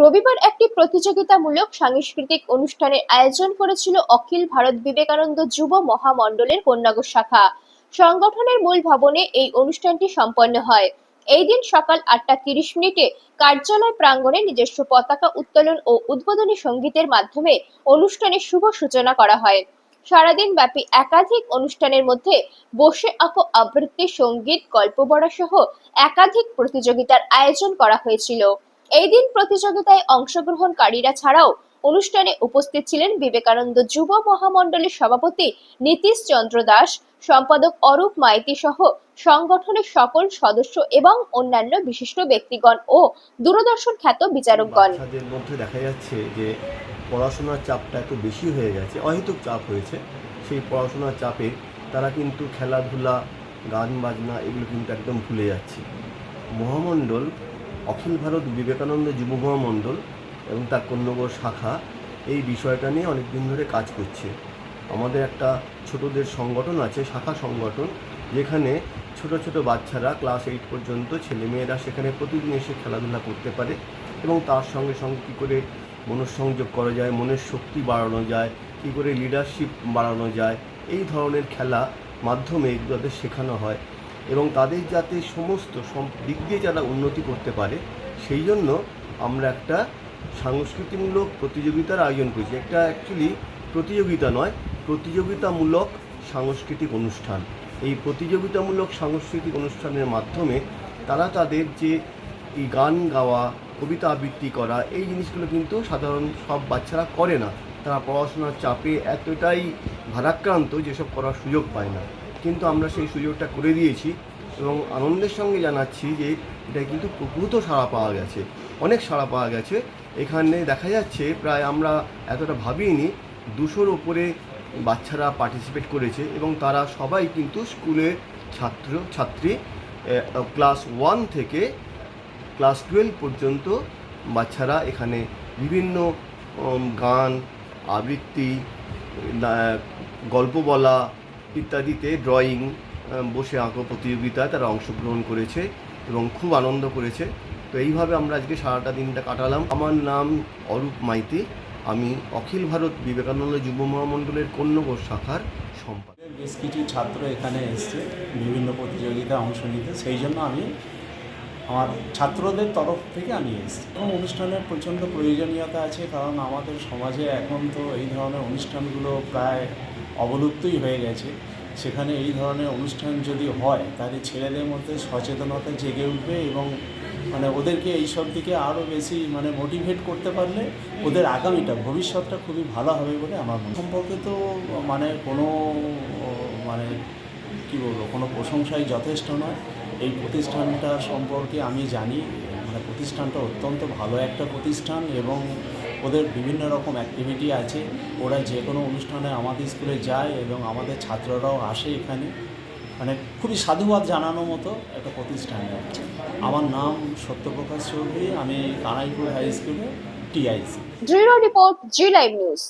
রবিবার একটি প্রতিযোগিতামূলক সাংস্কৃতিক অনুষ্ঠানের আয়োজন করেছিল অখিল ভারত বিবেকানন্দ যুব মহামণ্ডলের কন্যাগর শাখা। সংগঠনের মূল ভবনে এই অনুষ্ঠানটি সম্পন্ন হয়। এই দিন সকাল আটটা তিরিশ মিনিটে কার্যালয় প্রাঙ্গণে নিজস্ব পতাকা উত্তোলন ও উদ্বোধনী সঙ্গীতের মাধ্যমে অনুষ্ঠানের শুভ সূচনা করা হয়। সারাদিন ব্যাপী একাধিক অনুষ্ঠানের মধ্যে বসে আঁকো আবৃত্তি, সংগীত, গল্প বলা সহ একাধিক প্রতিযোগিতার আয়োজন করা হয়েছিল। এই দিন প্রতিযোগিতায় অংশগ্রহণকারীরা ছাড়াও অনুষ্ঠানে উপস্থিত ছিলেন বিবেকানন্দ যুব মহামণ্ডলের সভাপতি নীতিশ চন্দ্র দাস, সম্পাদক অরূপ মাইতি সহ সংগঠনের সকল সদস্য এবং অন্যান্য বিশিষ্ট ব্যক্তিগণ ও দূরদর্শন খ্যাত বিচারকগণ মধ্যে দেখা যাচ্ছে যে পড়াশোনার চাপটা এত বেশি হয়ে গেছে, অহেতুক চাপ হয়েছে। সেই পড়াশোনার চাপে তারা কিন্তু খেলাধুলা, গান বাজনা এগুলো কিন্তু একদম ভুলে যাচ্ছে। মহামণ্ডল অখিল ভারত বিবেকানন্দ যুব মহামণ্ডল এবং তার কন্যগর শাখা এই বিষয়টা নিয়ে অনেক দিন ধরে কাজ করছে। আমাদের একটা ছোটদের সংগঠন আছে, শাখা সংগঠন, যেখানে ছোট ছোট বাচ্চারা ক্লাস এইট পর্যন্ত ছেলেমেয়েরা সেখানে প্রতিদিন এসে খেলাধুলা করতে পারে এবং তার সঙ্গে সঙ্গে কী করে মনঃসংযোগ করা যায়, মনের শক্তি বাড়ানো যায়, কী করে লিডারশিপ বাড়ানো যায়, এই ধরনের খেলা মাধ্যমে এগুলোতে শেখানো হয়। এবং তাদের যাতে সমস্ত সম- দিক দিয়ে যারা উন্নতি করতে পারে, সেই জন্য আমরা একটা সাংস্কৃতিমূলক প্রতিযোগিতার আয়োজন করেছি। একটা অ্যাকচুয়ালি প্রতিযোগিতা নয়, প্রতিযোগিতামূলক সাংস্কৃতিক অনুষ্ঠান। এই প্রতিযোগিতামূলক সাংস্কৃতিক অনুষ্ঠানের মাধ্যমে তারা তাদের যে এই গান গাওয়া, কবিতা আবৃত্তি করা, এই জিনিসগুলো কিন্তু সাধারণ সব বাচ্চারা করে না। তারা পড়াশোনার চাপে এতটাই ভারাক্রান্ত যেসব করার সুযোগ পায় না। কিন্তু আমরা সেই সুযোগটা করে দিয়েছি এবং আনন্দের সঙ্গে জানাচ্ছি যে এটা কিন্তু প্রভূত সাড়া পাওয়া গেছে। অনেক সাড়া পাওয়া গেছে। এখানে দেখা যাচ্ছে প্রায় আমরা এতটা ভাবিনি, দুশোর ওপরে বাচ্চারা পার্টিসিপেট করেছে এবং তারা সবাই কিন্তু স্কুলের ছাত্র, ছাত্রী ক্লাস ওয়ান থেকে ক্লাস টুয়েলভ পর্যন্ত বাচ্চারা এখানে বিভিন্ন গান, আবৃত্তি গল্প বলা ইত্যাদিতে ড্রয়িং বসে আঁকো প্রতিযোগিতায় তারা অংশগ্রহণ করেছে এবং খুব আনন্দ করেছে। তো এইভাবে আমরা আজকে সারাটা দিনটা কাটালাম। আমার নাম অরূপ মাইতি। আমি অখিল ভারত বিবেকানন্দ যুব মহামণ্ডলের কন্যগর শাখার সম্পাদক। বেশ কিছু ছাত্র এখানে এসছে, বিভিন্ন প্রতিযোগিতায় অংশ নিতে। সেই জন্য আমি আমার ছাত্রদের তরফ থেকে আমি এসেছি। এবং অনুষ্ঠানের প্রচণ্ড প্রয়োজনীয়তা আছে, কারণ আমাদের সমাজে এখন তো এই ধরনের অনুষ্ঠানগুলো প্রায় অবলুপ্তই হয়ে গেছে। সেখানে এই ধরনের অনুষ্ঠান যদি হয়, তাহলে ছেলেদের মধ্যে সচেতনতা জেগে উঠবে এবং মানে ওদেরকে এইসব দিকে আরও বেশি মানে মোটিভেট করতে পারলে ওদের আগামীটা, ভবিষ্যৎটা খুবই ভালো হবে বলে আমার মনে সম্পর্কে তো মানে কোনো মানে কী বলব, কোনো প্রশংসাই যথেষ্ট নয়। এই প্রতিষ্ঠানটা সম্পর্কে আমি জানি। প্রতিষ্ঠানটা অত্যন্ত ভালো একটা প্রতিষ্ঠান এবং ওদের বিভিন্ন রকম অ্যাক্টিভিটি আছে। ওরা যে কোনো অনুষ্ঠানে আমাদের স্কুলে যায় এবং আমাদের ছাত্ররাও আসে এখানে। মানে খুবই সাধুবাদ জানানোর মতো একটা প্রতিষ্ঠান। আমার নাম সত্যপ্রকাশ চৌধুরী, আমি কানাইপুর হাই স্কুলে TIC. Report Zee live news